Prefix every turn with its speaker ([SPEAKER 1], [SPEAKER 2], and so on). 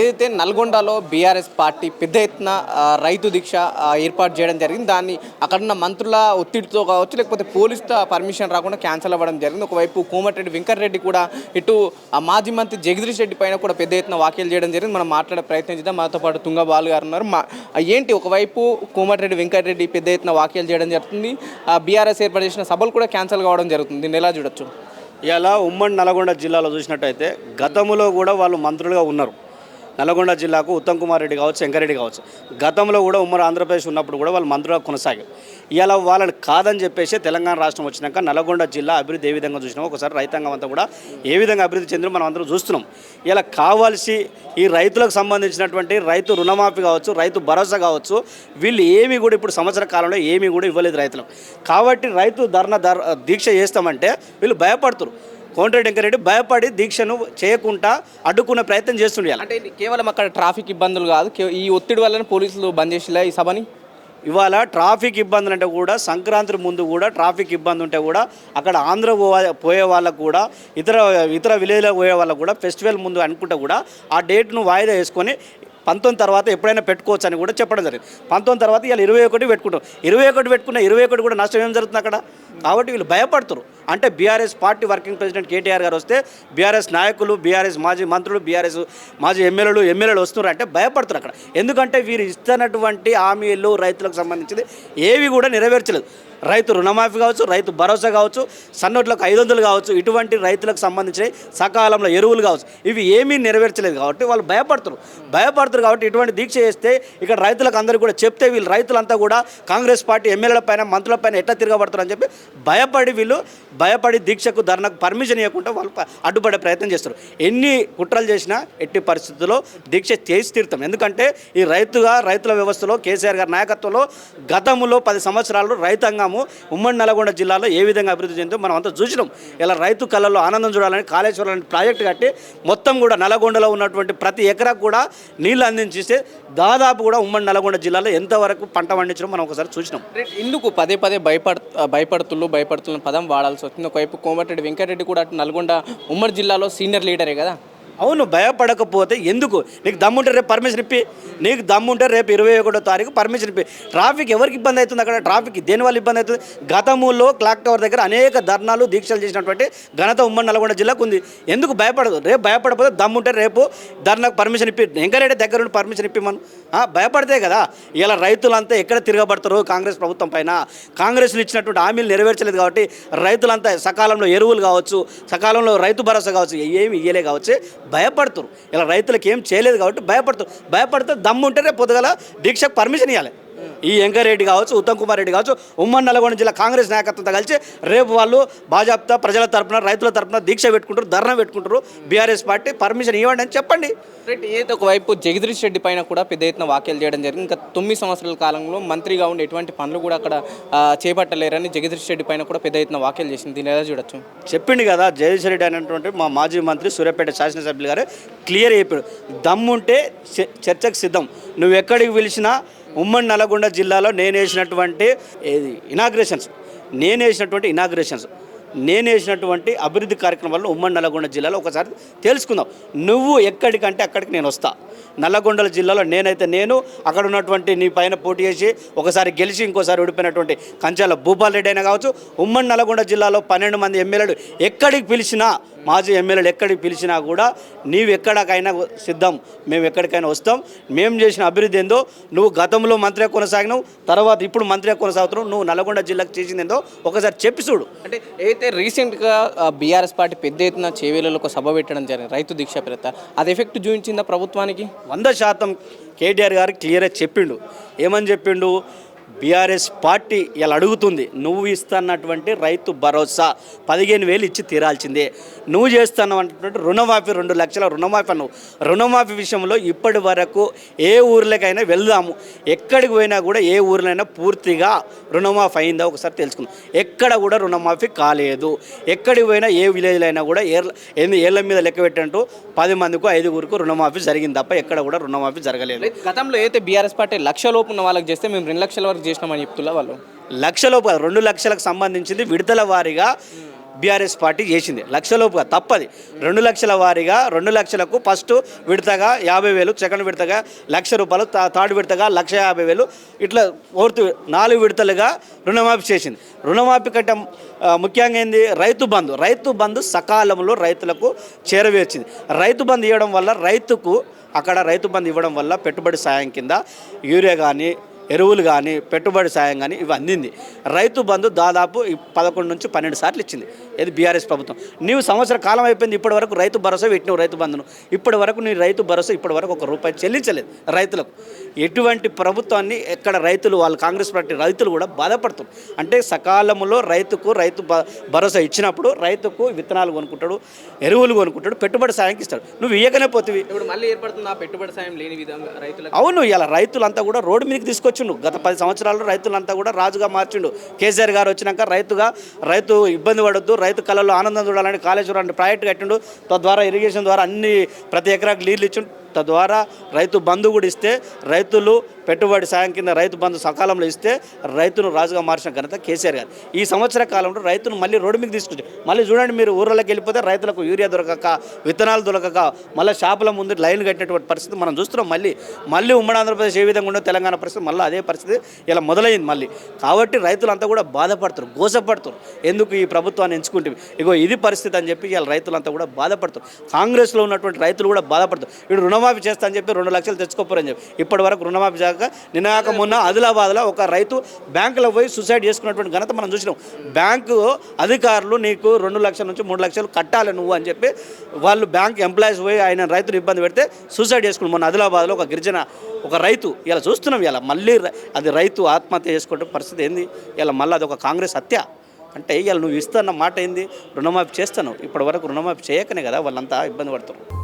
[SPEAKER 1] ఏదైతే నల్గొండలో BRS party పెద్ద ఎత్తున రైతు దీక్ష ఏర్పాటు చేయడం జరిగింది దాన్ని అక్కడున్న మంత్రుల ఒత్తిడితో కావచ్చు లేకపోతే పోలీసుతో పర్మిషన్ రాకుండా క్యాన్సిల్ అవ్వడం జరిగింది. ఒకవైపు కోమటిరెడ్డి వెంకటరెడ్డి కూడా ఇటు మాజీ మంత్రి జగదీష్ రెడ్డి పైన కూడా పెద్ద ఎత్తున వ్యాఖ్యలు చేయడం జరిగింది. మనం మాట్లాడే ప్రయత్నం చేద్దాం. మాతో పాటు తుంగబాలు గారు ఉన్నారు. మా ఏంటి ఒకవైపు కోమటిరెడ్డి వెంకటరెడ్డి పెద్ద ఎత్తున వ్యాఖ్యలు చేయడం జరుగుతుంది. బీఆర్ఎస్ ఏర్పాటు చేసిన సభలు కూడా క్యాన్సిల్ కావడం జరుగుతుంది. దీన్ని ఎలా చూడొచ్చు?
[SPEAKER 2] ఇలా ఉమ్మడి నల్గొండ జిల్లాలో చూసినట్టయితే గతంలో కూడా వాళ్ళు మంత్రులుగా ఉన్నారు. నల్గొండ జిల్లాకు ఉత్తమ్ కుమార్ రెడ్డి కావచ్చు వెంకరెడ్డి కావచ్చు. గతంలో కూడా ఉమ్మడి ఆంధ్రప్రదేశ్ ఉన్నప్పుడు కూడా వాళ్ళు మంత్రులుగా కొనసాగారు. ఇలా వాళ్ళని కాదని చెప్పేసి తెలంగాణ రాష్ట్రం వచ్చినాక నల్గొండ జిల్లా అభివృద్ధి ఏ విధంగా చూసినాం ఒకసారి రైతాంగం అంతా కూడా ఏ విధంగా అభివృద్ధి చెందిన మనం అందరం చూస్తున్నాం. ఇలా కావాల్సి ఈ రైతులకు సంబంధించినటువంటి రైతు రుణమాఫీ కావచ్చు రైతు భరోసా కావచ్చు వీళ్ళు ఏమీ కూడా ఇప్పుడు సంవత్సర కాలంలో ఏమీ కూడా ఇవ్వలేదు రైతులకు. కాబట్టి రైతు ధర్నా దీక్ష చేస్తామంటే వీళ్ళు భయపడుతున్నారు కోమటిరెడ్డి భయపడి దీక్షను చేయకుండా అడ్డుకునే ప్రయత్నం చేస్తుండే
[SPEAKER 1] అంటే కేవలం అక్కడ ట్రాఫిక్ ఇబ్బందులు కాదు ఈ ఒత్తిడి వల్లనే పోలీసులు బంద్ చేసిలా ఈ సభని?
[SPEAKER 2] ఇవాళ ట్రాఫిక్ ఇబ్బందులు అంటే కూడా సంక్రాంతి ముందు కూడా ట్రాఫిక్ ఇబ్బంది ఉంటే కూడా అక్కడ ఆంధ్ర పోయే వాళ్ళకు కూడా ఇతర ఇతర విలేజ్లో పోయే వాళ్ళకు కూడా ఫెస్టివల్ ముందు అనుకుంటే కూడా ఆ డేట్ను వాయిదా వేసుకొని పంతొమ్మిది తర్వాత ఎప్పుడైనా పెట్టుకోవచ్చు అని కూడా చెప్పడం జరిగింది. పంతొమ్మిది తర్వాత ఇలా ఇరవై ఒకటి పెట్టుకుంటాం. ఇరవై ఒకటి పెట్టుకున్న ఇరవై ఒకటి కూడా నష్టం ఏం జరుగుతుంది అక్కడ? కాబట్టి వీళ్ళు భయపడుతారు. అంటే BRS party working president KTR గారు వస్తే బీఆర్ఎస్ నాయకులు బీఆర్ఎస్ మాజీ మంత్రులు బీఆర్ఎస్ మాజీ ఎమ్మెల్యేలు ఎమ్మెల్యేలు వస్తున్నారు అంటే భయపడుతున్నారు అక్కడ. ఎందుకంటే వీరు ఇస్తున్నటువంటి హామీలు రైతులకు సంబంధించింది ఏవి కూడా నెరవేర్చలేదు. రైతు రుణమాఫీ కావచ్చు రైతు భరోసా కావచ్చు సన్నోట్లకు ఐదు వందలు కావచ్చు ఇటువంటి రైతులకు సంబంధించిన సకాలంలో ఎరువులు కావచ్చు. ఇవి ఏమీ నెరవేర్చలేదు కాబట్టి వాళ్ళు భయపడుతారు భయపడతారు కాబట్టి ఇటువంటి దీక్ష చేస్తే ఇక్కడ రైతులకు అందరికీ కూడా చెప్తే వీళ్ళు రైతులంతా కూడా కాంగ్రెస్ పార్టీ ఎమ్మెల్యేల పైన మంత్రుల పైన ఎట్లా తిరగబడతారు అని చెప్పి భయపడి వీళ్ళు భయపడి దీక్షకు ధర్నకు పర్మిషన్ ఇవ్వకుండా వాళ్ళు అడ్డుపడే ప్రయత్నం చేస్తారు ఎన్ని కుట్రలు చేసినా ఎట్టి పరిస్థితుల్లో దీక్ష చేసి తీరుతాం. ఎందుకంటే ఈ రైతుగా రైతుల వ్యవస్థలో కేసీఆర్ గారి నాయకత్వంలో గతంలో పది సంవత్సరాలు రైతాంగం రైతాంగము ఉమ్మడి నల్గొండ జిల్లాలో ఏ విధంగా అభివృద్ధి చెందో మనం అంతా చూసినాం. ఇలా రైతు కళల్లో ఆనందం చూడాలని కాళేశ్వరం లాంటి ప్రాజెక్టు కట్టి మొత్తం కూడా నల్గొండలో ఉన్నటువంటి ప్రతి ఎకరాకు కూడా నీళ్ళు అందించిస్తే దాదాపు కూడా ఉమ్మడి నల్గొండ జిల్లాలో ఎంతవరకు పంట పండించడం మనం ఒకసారి చూసినాం.
[SPEAKER 1] ఎందుకు పదే పదే భయపడ భయపడుతుళ్ళు భయపడుతున్న పదం వాడాల్సి వస్తుంది ఒకవైపు కోమటిరెడ్డి వెంకటరెడ్డి కూడా అటు నల్గొండ ఉమ్మడి జిల్లాలో సీనియర్ లీడరే కదా?
[SPEAKER 2] అవును భయపడకపోతే ఎందుకు? నీకు దమ్ముంటే రేపు పర్మిషన్ ఇప్పి నీకు దమ్ముంటే రేపు ఇరవై ఒకటో తారీఖు పర్మిషన్ ఇప్పి ట్రాఫిక్ ఎవరికి ఇబ్బంది అవుతుంది అక్కడ? ట్రాఫిక్ దేనివల్ల ఇబ్బంది అవుతుంది? గతములో క్లాక్ టవర్ దగ్గర అనేక ధర్నాలు దీక్షలు చేసినటువంటి ఘనత ఉమ్మడి నల్గొండ జిల్లాకు ఉంది. ఎందుకు భయపడదు? రేపు భయపడకపోతే దమ్ముంటే రేపు ధర్నాకు పర్మిషన్ ఇప్పి ఎంకరెడ్డి దగ్గర నుండి పర్మిషన్ ఇప్పి మనం భయపడితే కదా? ఇలా రైతులంతా ఎక్కడ తిరగబడతారు కాంగ్రెస్ ప్రభుత్వం పైన? కాంగ్రెస్లు ఇచ్చినటువంటి హామీలు నెరవేర్చలేదు కాబట్టి రైతులంతా సకాలంలో ఎరువులు కావచ్చు సకాలంలో రైతు భరోసా కావచ్చు ఏమి ఇయ్యలే కావచ్చు. భయపడుతురు. ఇలా రైతులకు ఏం చేయలేదు కాబట్టి భయపడుతురు. భయపడితే దమ్ము ఉంటే రేపు పొద్దుగల దీక్షకు పర్మిషన్ ఇవ్వాలి ఈ వెంకరెడ్డి కావచ్చు ఉత్తమ్ కుమార్ రెడ్డి కావచ్చు ఉమ్మడి నల్గొండ జిల్లా కాంగ్రెస్ నాయకత్వంతో కలిసి రేపు వాళ్ళు బాజాప్తా ప్రజల తరపున రైతుల తరపున దీక్ష పెట్టుకుంటారు ధర్నా పెట్టుకుంటారు. బీఆర్ఎస్ పార్టీ పర్మిషన్ ఇవ్వండి అని చెప్పండి.
[SPEAKER 1] రైట్ ఏదో ఒకవైపు జగదీష్ రెడ్డి పైన కూడా పెద్ద ఎత్తున వ్యాఖ్యలు చేయడం జరిగింది. ఇంకా తొమ్మిది సంవత్సరాల కాలంలో మంత్రిగా ఉండి ఎటువంటి పనులు కూడా అక్కడ చేపట్టలేరని జగదీష్ రెడ్డి పైన కూడా పెద్ద ఎత్తున వ్యాఖ్యలు చేసింది. దీన్ని ఎలా చూడొచ్చు?
[SPEAKER 2] చెప్పిండు కదా జగదీష్ రెడ్డి అనేటువంటి మా మాజీ మంత్రి సూర్యాపేట శాసనసభ్యులు గారు క్లియర్ చెప్పాడు. దమ్ముంటే చర్చకు సిద్ధం. నువ్వు ఎక్కడికి పిలిచినా ఉమ్మడి నల్గొండ జిల్లాలో నేను వేసినటువంటి ఇనాగ్రేషన్స్ నేను వేసినటువంటి ఇనాగ్రేషన్స్ నేను వేసినటువంటి అభివృద్ధి కార్యక్రమాలను ఉమ్మడి నల్గొండ జిల్లాలో ఒకసారి తెలుసుకుందాం. నువ్వు ఎక్కడికంటే అక్కడికి నేను వస్తా. నల్లగొండల జిల్లాలో నేనైతే నేను అక్కడ ఉన్నటువంటి నీ పైన పోటీ చేసి ఒకసారి గెలిచి ఇంకోసారి ఓడిపోయినటువంటి కంచాల భూపాల్ రెడ్డి అయినా కావచ్చు ఉమ్మడి నల్గొండ జిల్లాలో పన్నెండు మంది ఎమ్మెల్యేలు ఎక్కడికి పిలిచినా మాజీ ఎమ్మెల్యేలు ఎక్కడికి పిలిచినా కూడా నీవు ఎక్కడికైనా సిద్ధం మేము ఎక్కడికైనా వస్తాం. మేము చేసిన అభివృద్ధి ఏందో నువ్వు గతంలో మంత్రిగా కొనసాగినావు తర్వాత ఇప్పుడు మంత్రిగా కొనసాగుతున్నావు నువ్వు నల్గొండ జిల్లాకు చేసింది ఏందో ఒకసారి చెప్పి చూడు.
[SPEAKER 1] అంటే అయితే రీసెంట్గా బీఆర్ఎస్ పార్టీ పెద్ద ఎత్తున చేవేలలో ఒక సభ పెట్టడం జరిగింది రైతు దీక్ష పేరిట అది ఎఫెక్ట్ చూపించిందా ప్రభుత్వానికి?
[SPEAKER 2] వంద శాతం కేటీఆర్ గారు క్లియర్గా చెప్పిండు. ఏమని చెప్పిండు? బీఆర్ఎస్ పార్టీ ఇలా అడుగుతుంది నువ్వు ఇస్తున్నటువంటి రైతు భరోసా పదిహేను వేలు ఇచ్చి తీరాల్సిందే. నువ్వు చేస్తున్నటువంటి రుణమాఫీ రెండు లక్షల రుణమాఫీ అన్నావు. రుణమాఫీ విషయంలో ఇప్పటి వరకు ఏ ఊర్లకైనా వెళ్దాము. ఎక్కడికి పోయినా కూడా ఏ ఊర్లైనా పూర్తిగా రుణమాఫీ అయిందా ఒకసారి తెలుసుకుందాం. ఎక్కడ కూడా రుణమాఫీ కాలేదు. ఎక్కడికి పోయినా ఏ విలేజ్లో అయినా కూడా ఏళ్ళ ఎన్ని ఏళ్ళ మీద లెక్క పెట్టినట్టు పది మందికి ఐదుగురికి రుణమాఫీ జరిగింది తప్ప ఎక్కడ కూడా రుణమాఫీ జరగలేదు.
[SPEAKER 1] గతంలో అయితే బీఆర్ఎస్ పార్టీ లక్ష లోపు ఉన్న వాళ్ళకి చేస్తే మేము రెండు లక్షల వరకు చేసినామని చెప్తున్నా వాళ్ళు?
[SPEAKER 2] లక్షలోపు కాదు రెండు లక్షలకు సంబంధించింది విడుదల వారీగా బీఆర్ఎస్ పార్టీ చేసింది. లక్షలోపుగా తప్పది. రెండు లక్షల వారీగా రెండు లక్షలకు ఫస్ట్ విడతగా యాభై వేలు సెకండ్ విడతగా లక్ష రూపాయలు తా- థర్డ్ విడతగా లక్ష యాభై వేలు ఇట్లా ఫోర్త్ నాలుగు విడతలుగా రుణమాఫీ చేసింది. రుణమాఫీ కంటే ముఖ్యంగా ఏంది? రైతు బంధు. రైతు బంధు సకాలంలో రైతులకు చేరవేర్చింది. రైతు బంధు ఇవ్వడం వల్ల రైతుకు అక్కడ రైతు బంధు ఇవ్వడం వల్ల పెట్టుబడి సాయం కింద యూరియా కానీ ఎరువులు కానీ పెట్టుబడి సాయం కానీ ఇవి అందింది. రైతు బంధు దాదాపు పదకొండు నుంచి పన్నెండు సార్లు ఇచ్చింది. ఇది బీఆర్ఎస్ ప్రభుత్వం. నీవు సంవత్సర కాలం అయిపోయింది ఇప్పటి వరకు రైతు భరోసా పెట్టినవు రైతు బంధును. ఇప్పటి వరకు నీ రైతు భరోసా ఇప్పటి వరకు ఒక రూపాయి చెల్లించలేదు రైతులకు. ఎటువంటి ప్రభుత్వాన్ని ఎక్కడ రైతులు వాళ్ళు కాంగ్రెస్ పార్టీ రైతులు కూడా బాధపడుతారు. అంటే సకాలంలో రైతుకు రైతు భరోసా ఇచ్చినప్పుడు రైతుకు విత్తనాలు కొనుక్కుంటాడు ఎరువులు కొనుక్కుంటాడు పెట్టుబడి సాయంకి ఇస్తాడు. నువ్వు ఇయ్యకనే పోతివి.
[SPEAKER 1] ఇప్పుడు మళ్ళీ ఏర్పడుతుంది ఆ పెట్టుబడి సాయం లేని విధంగా రైతులకు?
[SPEAKER 2] అవును ఇలా రైతులంతా కూడా రోడ్డు మీదకి తీసుకొచ్చిండు. గత పది సంవత్సరాల్లో రైతులంతా కూడా రాజుగా మార్చిండు. కేసీఆర్ గారు వచ్చినాక రైతుగా రైతు ఇబ్బంది పడొద్దు రైతు కళలో ఆనందం చూడాలని కాళేశ్వరం ప్రాజెక్టు కట్టిండు. తద్వారా ఇరిగేషన్ ద్వారా అన్ని ప్రతి ఎకరాకు నీళ్ళు ఇచ్చిండు. తద్వారా రైతు బంధు కూడా ఇస్తే రైతులు పెట్టుబడి సాయం కింద రైతు బంధు సకాలంలో ఇస్తే రైతును రాజుగా మార్చిన ఘనత కేసీఆర్ గారు. ఈ సంవత్సర కాలంలో రైతును మళ్ళీ రోడ్డు మీద తీసుకొచ్చి మళ్ళీ చూడండి మీరు ఊర్లోకి వెళ్ళిపోతే రైతులకు యూరియా దొరకక విత్తనాలు దొరకక మళ్ళీ షాపుల ముందు లైన్ కట్టినటువంటి పరిస్థితి మనం చూస్తున్నాం. మళ్ళీ మళ్ళీ ఉమ్మడి ఆంధ్రప్రదేశ్ ఏ విధంగా ఉండో తెలంగాణ పరిస్థితి మళ్ళీ అదే పరిస్థితి ఇలా మొదలైంది మళ్ళీ. కాబట్టి రైతులంతా కూడా బాధపడతారు గోసపడుతారు. ఎందుకు ఈ ప్రభుత్వాన్ని ఎంచుకుంటే ఇగో ఇది పరిస్థితి అని చెప్పి ఇలా రైతులంతా కూడా బాధపడతారు. కాంగ్రెస్లో ఉన్నటువంటి రైతులు కూడా బాధపడతారు. ఇప్పుడు రుణమాఫీ చేస్తా అని చెప్పి రెండు లక్షలు తెచ్చుకోపోరని చెప్పి ఇప్పటి వరకు రుణమాఫీ చేయక నినాక మొన్న ఆదిలాబాద్లో ఒక రైతు బ్యాంకులో పోయి సూసైడ్ చేసుకున్నటువంటి ఘనత మనం చూసినాం. బ్యాంకు అధికారులు నీకు రెండు లక్షల నుంచి మూడు లక్షలు కట్టాలి నువ్వు అని చెప్పి వాళ్ళు బ్యాంక్ ఎంప్లాయీస్ పోయి ఆయన రైతును ఇబ్బంది పెడితే సూసైడ్ చేసుకుని మొన్న ఆదిలాబాద్లో ఒక గిరిజన ఒక రైతు ఇలా చూస్తున్నాం. ఇలా మళ్ళీ అది రైతు ఆత్మహత్య చేసుకుంటే పరిస్థితి ఏంది? ఇలా మళ్ళీ అది ఒక కాంగ్రెస్ హత్య. అంటే ఇవాళ నువ్వు ఇస్తున్న మాట ఏంది? రుణమాఫీ చేస్తాను. ఇప్పటి వరకు రుణమాఫీ చేయకనే కదా వాళ్ళంతా ఇబ్బంది పడుతున్నారు.